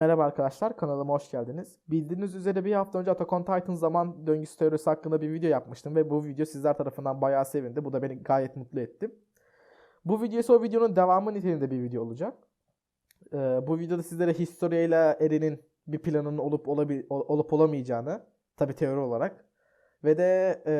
Merhaba arkadaşlar kanalıma hoş geldiniz. Bildiğiniz üzere bir hafta önce Attack on Titan zaman döngüsü teorisi hakkında bir video yapmıştım ve bu video sizler tarafından bayağı sevindi. Bu da beni gayet mutlu etti. Bu video ise o videonun devamı niteliğinde bir video olacak. Ee, bu videoda sizlere Historia ile Eren'in bir planının olup olup olamayacağını, tabi teori olarak ve de e,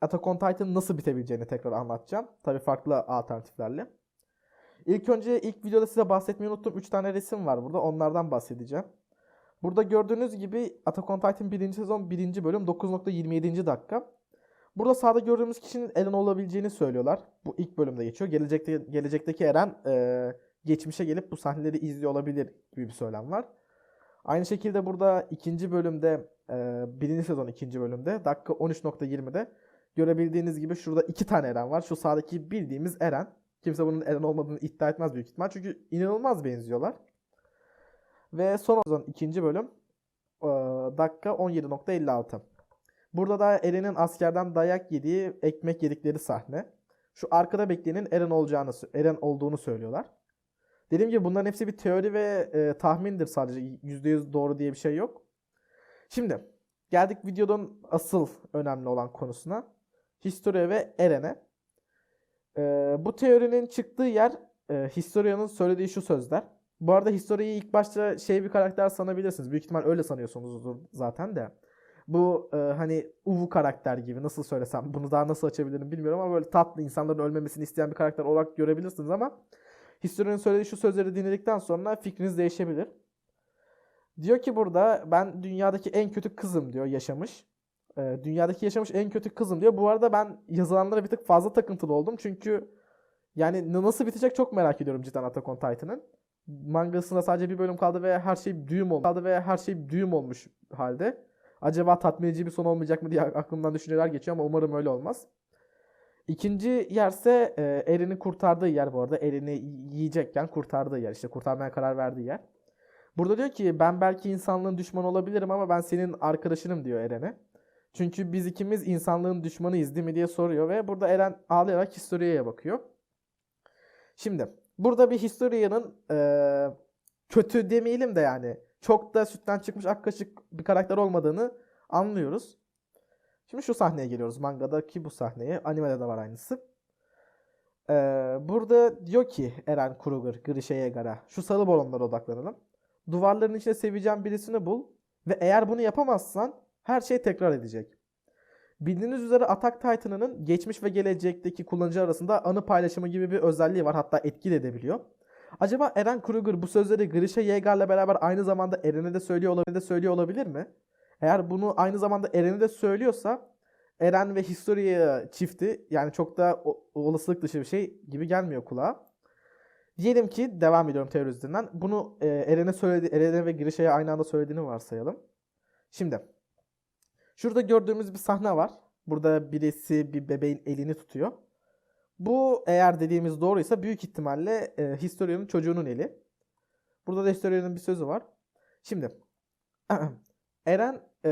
Attack on Titan'ın nasıl bitebileceğini tekrar anlatacağım. Tabi farklı alternatiflerle. İlk önce ilk videoda size bahsetmeyi unuttum. 3 tane resim var burada. Onlardan bahsedeceğim. Burada gördüğünüz gibi Attack on Titan 1. sezon 1. bölüm 9.27. dakika. Burada sağda gördüğümüz kişinin Eren olabileceğini söylüyorlar. Bu ilk bölümde geçiyor. Gelecekte, gelecekteki Eren e, geçmişe gelip bu sahneleri izliyor olabilir gibi bir söylem var. Aynı şekilde burada ikinci bölümde, e, birinci sezon ikinci bölümde dakika 13.20'de görebildiğiniz gibi şurada iki tane Eren var. Şu sağdaki bildiğimiz Eren. Kimse bunun Eren olmadığını iddia etmez büyük ihtimal. Çünkü inanılmaz benziyorlar. Ve son sezon ikinci bölüm e, dakika 17.56. Burada da Eren'in askerden dayak yediği, ekmek yedikleri sahne. Şu arkada bekleyenin Eren olacağını, Eren olduğunu söylüyorlar. Dediğim gibi bunların hepsi bir teori ve e, tahmindir sadece. %100 doğru diye bir şey yok. Şimdi geldik videonun asıl önemli olan konusuna. Historia ve Eren'e. E, bu teorinin çıktığı yer e, Historia'nın söylediği şu sözler. Bu arada Historia'yı ilk başta şey bir karakter sanabilirsiniz. Büyük ihtimal öyle sanıyorsunuzdur zaten de. Bu e, hani Uvu karakter gibi nasıl söylesem bunu daha nasıl açabilirim bilmiyorum ama böyle tatlı insanların ölmemesini isteyen bir karakter olarak görebilirsiniz ama Historia'nın söylediği şu sözleri dinledikten sonra fikriniz değişebilir. Diyor ki burada ben dünyadaki en kötü kızım diyor yaşamış. Ee, dünyadaki yaşamış en kötü kızım diyor. Bu arada ben yazılanlara bir tık fazla takıntılı oldum. Çünkü yani nasıl bitecek çok merak ediyorum cidden Attack on Titan'ın. Mangasında sadece bir bölüm kaldı ve her şey düğüm olmuş. Kaldı ve her şey düğüm olmuş halde. Acaba tatmin edici bir son olmayacak mı diye aklımdan düşünceler geçiyor ama umarım öyle olmaz. İkinci yerse e, Eren'i kurtardığı yer bu arada. Eren'i yiyecekken kurtardığı yer. İşte kurtarmaya karar verdiği yer. Burada diyor ki ben belki insanlığın düşmanı olabilirim ama ben senin arkadaşınım diyor Eren'e. Çünkü biz ikimiz insanlığın düşmanıyız değil mi diye soruyor ve burada Eren ağlayarak Historia'ya bakıyor. Şimdi burada bir Historia'nın e, kötü demeyelim de yani çok da sütten çıkmış ak kaşık bir karakter olmadığını anlıyoruz. Şimdi şu sahneye geliyoruz. Mangadaki bu sahneye. Animede de var aynısı. Ee, burada diyor ki Eren Kruger, Grisha Yeager'a şu sarı balonlara odaklanalım. Duvarların içine seveceğin birisini bul ve eğer bunu yapamazsan her şey tekrar edecek. Bildiğiniz üzere Attack Titan'ının geçmiş ve gelecekteki kullanıcı arasında anı paylaşımı gibi bir özelliği var. Hatta etki de edebiliyor. Acaba Eren Kruger bu sözleri Grisha Yeager'la beraber aynı zamanda Eren'e de söylüyor olabilir, de söylüyor olabilir mi? Eğer bunu aynı zamanda Eren'e de söylüyorsa Eren ve Historia çifti yani çok da olasılık dışı bir şey gibi gelmiyor kulağa. Diyelim ki devam ediyorum teori. Bunu e, Eren'e söyledi, Eren'e ve Girişe'ye aynı anda söylediğini varsayalım. Şimdi şurada gördüğümüz bir sahne var. Burada birisi bir bebeğin elini tutuyor. Bu eğer dediğimiz doğruysa büyük ihtimalle e, Historia'nın çocuğunun eli. Burada da Historia'nın bir sözü var. Şimdi Eren e,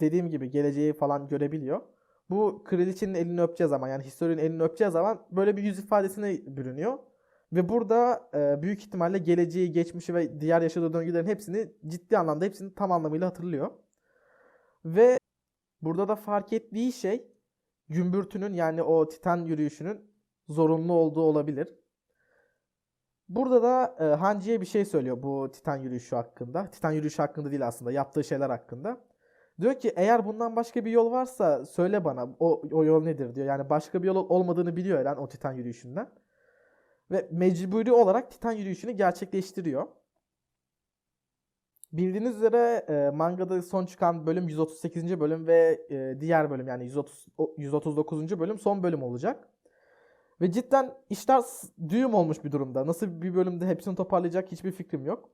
dediğim gibi geleceği falan görebiliyor. Bu kraliçenin elini öpeceği zaman yani Historia'nın elini öpeceği zaman böyle bir yüz ifadesine bürünüyor. Ve burada e, büyük ihtimalle geleceği, geçmişi ve diğer yaşadığı döngülerin hepsini ciddi anlamda hepsini tam anlamıyla hatırlıyor. Ve burada da fark ettiği şey gümbürtünün yani o titan yürüyüşünün zorunlu olduğu olabilir. Burada da e, Hanci'ye bir şey söylüyor bu Titan yürüyüşü hakkında. Titan yürüyüşü hakkında değil aslında yaptığı şeyler hakkında. Diyor ki eğer bundan başka bir yol varsa söyle bana o, o yol nedir diyor. Yani başka bir yol olmadığını biliyor Eren o Titan yürüyüşünden. Ve mecburi olarak Titan yürüyüşünü gerçekleştiriyor. Bildiğiniz üzere e, mangada son çıkan bölüm 138. bölüm ve e, diğer bölüm yani 130, o- 139. bölüm son bölüm olacak. Ve cidden işler düğüm olmuş bir durumda. Nasıl bir bölümde hepsini toparlayacak hiçbir fikrim yok.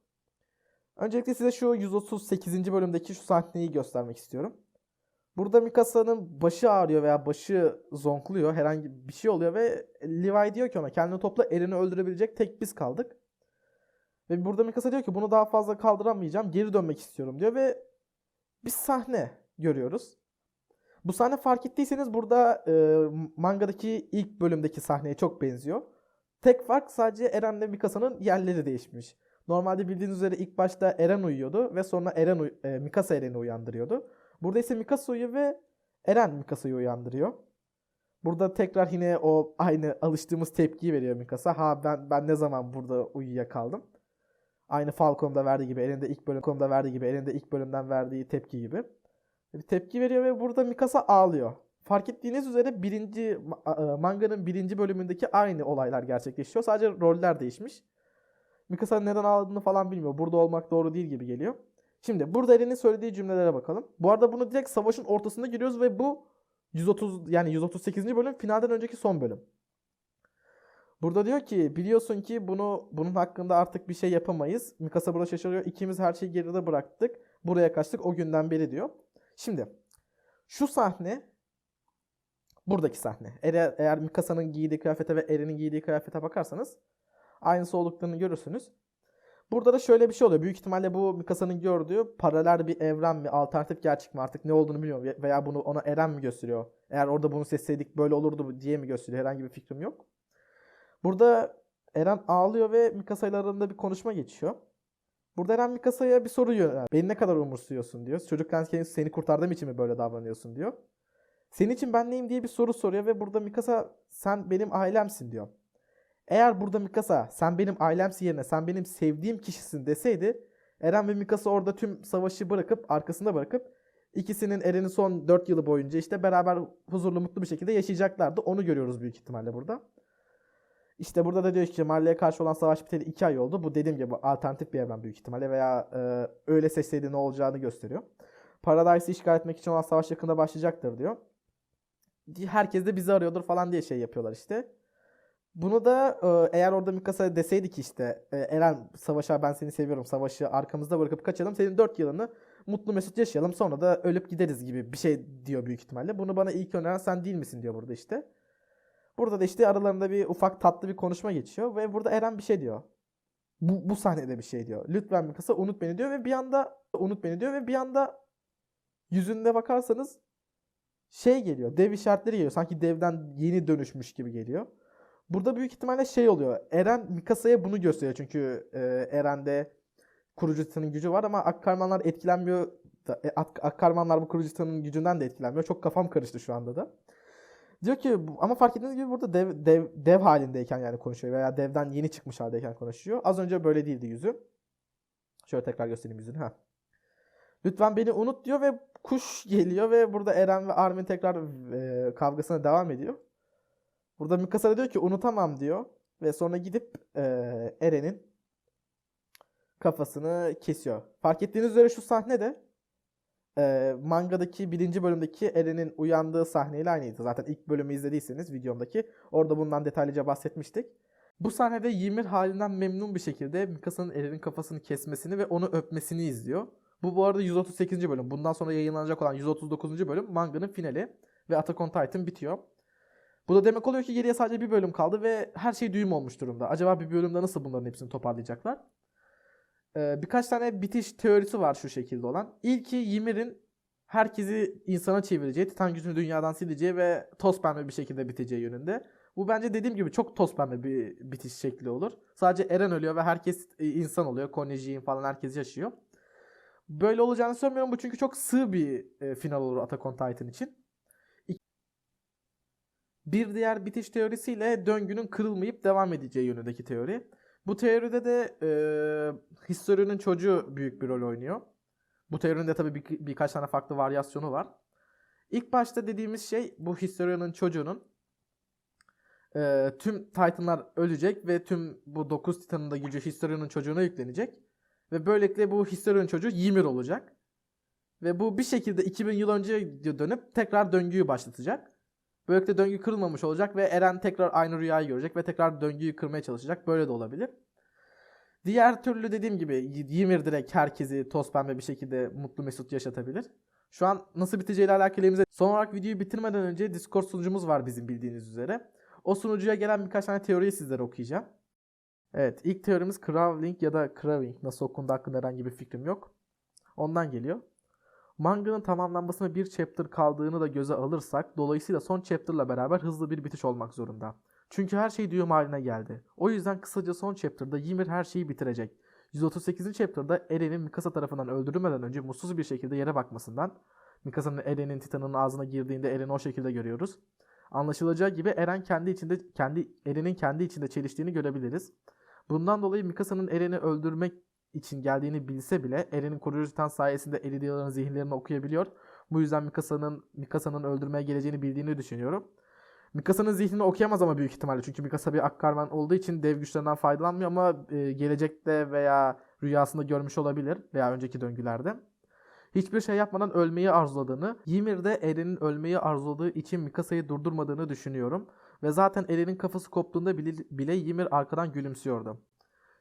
Öncelikle size şu 138. bölümdeki şu sahneyi göstermek istiyorum. Burada Mikasa'nın başı ağrıyor veya başı zonkluyor. Herhangi bir şey oluyor ve Levi diyor ki ona kendini topla Eren'i öldürebilecek tek biz kaldık. Ve burada Mikasa diyor ki bunu daha fazla kaldıramayacağım geri dönmek istiyorum diyor ve bir sahne görüyoruz. Bu sahne fark ettiyseniz burada e, mangadaki ilk bölümdeki sahneye çok benziyor. Tek fark sadece Eren'le Mikasa'nın yerleri değişmiş. Normalde bildiğiniz üzere ilk başta Eren uyuyordu ve sonra Eren e, Mikasa Eren'i uyandırıyordu. Burada ise Mikasa uyuyor ve Eren Mikasa'yı uyandırıyor. Burada tekrar yine o aynı alıştığımız tepkiyi veriyor Mikasa. Ha ben ben ne zaman burada uyuyakaldım. Aynı Falcon'da verdiği gibi, elinde ilk bölümde verdiği gibi, elinde ilk bölümden verdiği tepki gibi. Bir tepki veriyor ve burada Mikasa ağlıyor. Fark ettiğiniz üzere birinci e, manganın birinci bölümündeki aynı olaylar gerçekleşiyor. Sadece roller değişmiş. Mikasa'nın neden ağladığını falan bilmiyor. Burada olmak doğru değil gibi geliyor. Şimdi burada Eren'in söylediği cümlelere bakalım. Bu arada bunu direkt savaşın ortasında giriyoruz ve bu 130 yani 138. bölüm finalden önceki son bölüm. Burada diyor ki biliyorsun ki bunu bunun hakkında artık bir şey yapamayız. Mikasa burada şaşırıyor. İkimiz her şeyi geride bıraktık. Buraya kaçtık o günden beri diyor. Şimdi şu sahne buradaki sahne. Eğer, eğer Mikasa'nın giydiği kıyafete ve Eren'in giydiği kıyafete bakarsanız aynısı olduklarını görürsünüz. Burada da şöyle bir şey oluyor. Büyük ihtimalle bu Mikasa'nın gördüğü paralel bir evren mi, alternatif gerçek mi artık ne olduğunu bilmiyorum. Ve- Veya bunu ona Eren mi gösteriyor? Eğer orada bunu seçseydik böyle olurdu diye mi gösteriyor? Herhangi bir fikrim yok. Burada Eren ağlıyor ve Mikasa ile arasında bir konuşma geçiyor. Burada Eren Mikasa'ya bir soru yöneltiyor. Beni ne kadar umursuyorsun diyor. Çocukken seni kurtardığım için mi böyle davranıyorsun diyor. Senin için ben neyim diye bir soru soruyor ve burada Mikasa sen benim ailemsin diyor. Eğer burada Mikasa sen benim ailemsin yerine sen benim sevdiğim kişisin deseydi Eren ve Mikasa orada tüm savaşı bırakıp arkasında bırakıp ikisinin Eren'in son 4 yılı boyunca işte beraber huzurlu mutlu bir şekilde yaşayacaklardı. Onu görüyoruz büyük ihtimalle burada. İşte burada da diyor ki Marley'e karşı olan savaş biteli 2 ay oldu. Bu dediğim gibi alternatif bir evren büyük ihtimalle veya e, öyle seçseydi ne olacağını gösteriyor. Paradise'ı işgal etmek için olan savaş yakında başlayacaktır diyor. Herkes de bizi arıyordur falan diye şey yapıyorlar işte. Bunu da e, eğer orada Mikasa deseydi ki işte e, Eren savaşa ben seni seviyorum savaşı arkamızda bırakıp kaçalım senin 4 yılını mutlu mesut yaşayalım sonra da ölüp gideriz gibi bir şey diyor büyük ihtimalle. Bunu bana ilk öneren sen değil misin diyor burada işte. Burada da işte aralarında bir ufak tatlı bir konuşma geçiyor ve burada Eren bir şey diyor. Bu, bu sahnede bir şey diyor. Lütfen Mikasa unut beni diyor ve bir anda unut beni diyor ve bir anda yüzünde bakarsanız şey geliyor. Dev işaretleri geliyor. Sanki devden yeni dönüşmüş gibi geliyor. Burada büyük ihtimalle şey oluyor. Eren Mikasa'ya bunu gösteriyor. Çünkü e, Eren'de kurucu titanın gücü var ama Akkarmanlar etkilenmiyor. da- e, Ak- Akkarmanlar bu kurucu titanın gücünden de etkilenmiyor. Çok kafam karıştı şu anda da. Diyor ki ama fark ettiğiniz gibi burada dev, dev, dev halindeyken yani konuşuyor veya devden yeni çıkmış haldeyken konuşuyor. Az önce böyle değildi yüzü. Şöyle tekrar göstereyim yüzünü. Ha. Lütfen beni unut diyor ve kuş geliyor ve burada Eren ve Armin tekrar e, kavgasına devam ediyor. Burada Mikasa diyor ki unutamam diyor. Ve sonra gidip e, Eren'in kafasını kesiyor. Fark ettiğiniz üzere şu sahne de e, mangadaki birinci bölümdeki Eren'in uyandığı sahneyle aynıydı. Zaten ilk bölümü izlediyseniz videomdaki orada bundan detaylıca bahsetmiştik. Bu sahnede Ymir halinden memnun bir şekilde Mikasa'nın Eren'in kafasını kesmesini ve onu öpmesini izliyor. Bu bu arada 138. bölüm. Bundan sonra yayınlanacak olan 139. bölüm manganın finali ve Attack on Titan bitiyor. Bu da demek oluyor ki geriye sadece bir bölüm kaldı ve her şey düğüm olmuş durumda. Acaba bir bölümde nasıl bunların hepsini toparlayacaklar? Ee, birkaç tane bitiş teorisi var şu şekilde olan. İlki Ymir'in herkesi insana çevireceği, titan gücünü dünyadan sileceği ve toz pembe bir şekilde biteceği yönünde. Bu bence dediğim gibi çok toz pembe bir bitiş şekli olur. Sadece Eren ölüyor ve herkes e, insan oluyor. Konniji'nin falan herkes yaşıyor. Böyle olacağını söylemiyorum bu çünkü çok sığ bir e, final olur Attack on Titan için. Bir diğer bitiş teorisiyle döngünün kırılmayıp devam edeceği yönündeki teori. Bu teoride de e, History'nin çocuğu büyük bir rol oynuyor. Bu teorinin de tabii bir, birkaç tane farklı varyasyonu var. İlk başta dediğimiz şey bu History'nin çocuğunun e, tüm Titan'lar ölecek ve tüm bu 9 Titan'ın da gücü History'nin çocuğuna yüklenecek. Ve böylelikle bu History'nin çocuğu Ymir olacak. Ve bu bir şekilde 2000 yıl önce dönüp tekrar döngüyü başlatacak. Böylelikle döngü kırılmamış olacak ve Eren tekrar aynı rüyayı görecek ve tekrar döngüyü kırmaya çalışacak. Böyle de olabilir. Diğer türlü dediğim gibi Ymir direkt herkesi toz pembe bir şekilde mutlu mesut yaşatabilir. Şu an nasıl biteceğiyle alakalı elimize... Son olarak videoyu bitirmeden önce Discord sunucumuz var bizim bildiğiniz üzere. O sunucuya gelen birkaç tane teoriyi sizlere okuyacağım. Evet ilk teorimiz Crawling ya da Craving nasıl okunduğu hakkında herhangi bir fikrim yok. Ondan geliyor. Manganın tamamlanmasına bir chapter kaldığını da göze alırsak dolayısıyla son chapter'la beraber hızlı bir bitiş olmak zorunda. Çünkü her şey düğüm haline geldi. O yüzden kısaca son chapter'da Ymir her şeyi bitirecek. 138. chapter'da Eren'in Mikasa tarafından öldürülmeden önce mutsuz bir şekilde yere bakmasından Mikasa'nın Eren'in Titan'ın ağzına girdiğinde Eren'i o şekilde görüyoruz. Anlaşılacağı gibi Eren kendi içinde kendi Eren'in kendi içinde çeliştiğini görebiliriz. Bundan dolayı Mikasa'nın Eren'i öldürmek için geldiğini bilse bile Eren'in koruyucu Titan sayesinde Elidia'ların zihinlerini okuyabiliyor. Bu yüzden Mikasa'nın Mikasa'nın öldürmeye geleceğini bildiğini düşünüyorum. Mikasa'nın zihnini okuyamaz ama büyük ihtimalle. Çünkü Mikasa bir Akkarman olduğu için dev güçlerinden faydalanmıyor ama e, gelecekte veya rüyasında görmüş olabilir veya önceki döngülerde. Hiçbir şey yapmadan ölmeyi arzuladığını, Ymir de Eren'in ölmeyi arzuladığı için Mikasa'yı durdurmadığını düşünüyorum. Ve zaten Eren'in kafası koptuğunda bile, bile Ymir arkadan gülümsüyordu.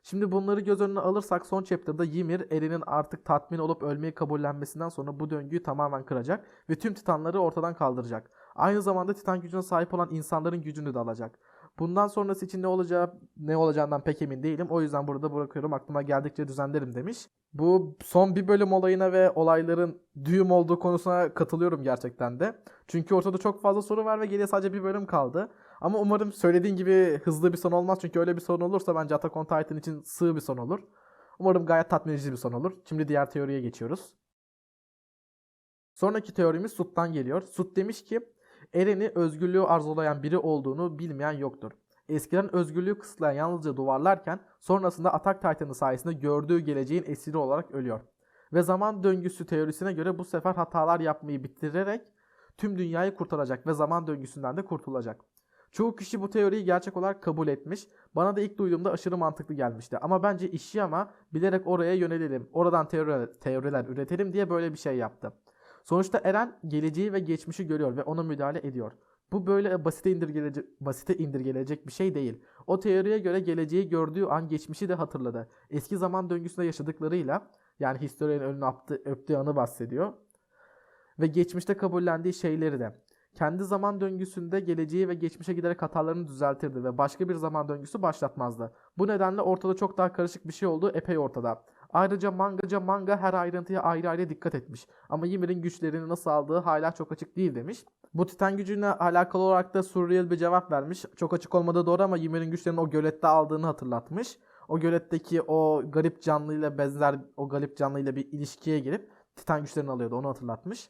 Şimdi bunları göz önüne alırsak son chapter'da Ymir Eren'in artık tatmin olup ölmeyi kabullenmesinden sonra bu döngüyü tamamen kıracak ve tüm titanları ortadan kaldıracak. Aynı zamanda titan gücüne sahip olan insanların gücünü de alacak. Bundan sonrası için ne olacağı ne olacağından pek emin değilim. O yüzden burada bırakıyorum. Aklıma geldikçe düzenlerim demiş. Bu son bir bölüm olayına ve olayların düğüm olduğu konusuna katılıyorum gerçekten de. Çünkü ortada çok fazla soru var ve geriye sadece bir bölüm kaldı. Ama umarım söylediğin gibi hızlı bir son olmaz. Çünkü öyle bir son olursa bence Attack on Titan için sığ bir son olur. Umarım gayet tatmin edici bir son olur. Şimdi diğer teoriye geçiyoruz. Sonraki teorimiz Sut'tan geliyor. Sut demiş ki Eren'i özgürlüğü arzulayan biri olduğunu bilmeyen yoktur. Eskiden özgürlüğü kısıtlayan yalnızca duvarlarken sonrasında Attack Titan'ı sayesinde gördüğü geleceğin esiri olarak ölüyor. Ve zaman döngüsü teorisine göre bu sefer hatalar yapmayı bitirerek tüm dünyayı kurtaracak ve zaman döngüsünden de kurtulacak. Çoğu kişi bu teoriyi gerçek olarak kabul etmiş. Bana da ilk duyduğumda aşırı mantıklı gelmişti. Ama bence işi ama bilerek oraya yönelelim, oradan teoriler, teoriler üretelim diye böyle bir şey yaptı. Sonuçta Eren geleceği ve geçmişi görüyor ve ona müdahale ediyor. Bu böyle basite indirgelecek, basite indirgelecek bir şey değil. O teoriye göre geleceği gördüğü an geçmişi de hatırladı. Eski zaman döngüsünde yaşadıklarıyla yani historianın önüne öptü, öptüğü anı bahsediyor. Ve geçmişte kabullendiği şeyleri de. Kendi zaman döngüsünde geleceği ve geçmişe giderek hatalarını düzeltirdi ve başka bir zaman döngüsü başlatmazdı. Bu nedenle ortada çok daha karışık bir şey olduğu epey ortada. Ayrıca mangaca manga her ayrıntıya ayrı ayrı dikkat etmiş. Ama Ymir'in güçlerini nasıl aldığı hala çok açık değil demiş. Bu titan gücüne alakalı olarak da surreal bir cevap vermiş. Çok açık olmadığı doğru ama Ymir'in güçlerini o gölette aldığını hatırlatmış. O göletteki o garip canlıyla benzer o garip canlıyla bir ilişkiye girip titan güçlerini alıyordu onu hatırlatmış.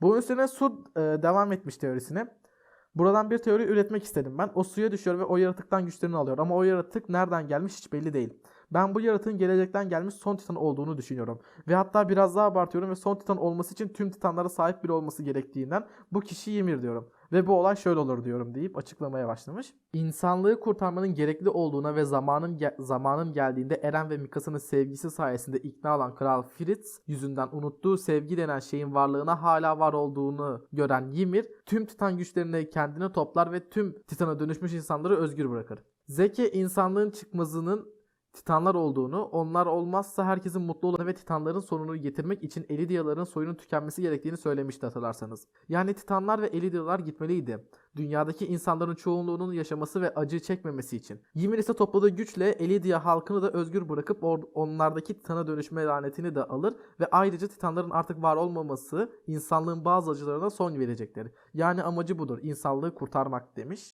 Bunun üstüne su e, devam etmiş teorisine. Buradan bir teori üretmek istedim ben. O suya düşüyor ve o yaratıktan güçlerini alıyor. Ama o yaratık nereden gelmiş hiç belli değil. Ben bu yaratığın gelecekten gelmiş son titan olduğunu düşünüyorum. Ve hatta biraz daha abartıyorum ve son titan olması için tüm titanlara sahip biri olması gerektiğinden bu kişi Ymir diyorum. Ve bu olay şöyle olur diyorum deyip açıklamaya başlamış. İnsanlığı kurtarmanın gerekli olduğuna ve zamanın zamanın geldiğinde Eren ve Mikasa'nın sevgisi sayesinde ikna olan Kral Fritz yüzünden unuttuğu sevgi denen şeyin varlığına hala var olduğunu gören Ymir tüm titan güçlerini kendine toplar ve tüm titana dönüşmüş insanları özgür bırakır. Zeki insanlığın çıkmazının Titanlar olduğunu, onlar olmazsa herkesin mutlu olacağını ve Titanların sonunu getirmek için Elidiaların soyunun tükenmesi gerektiğini söylemişti hatırlarsanız. Yani Titanlar ve Elidialar gitmeliydi. Dünyadaki insanların çoğunluğunun yaşaması ve acı çekmemesi için. Ymir ise topladığı güçle Elidia halkını da özgür bırakıp onlardaki Titan'a dönüşme lanetini de alır ve ayrıca Titanların artık var olmaması insanlığın bazı acılarına son verecektir. Yani amacı budur, insanlığı kurtarmak demiş.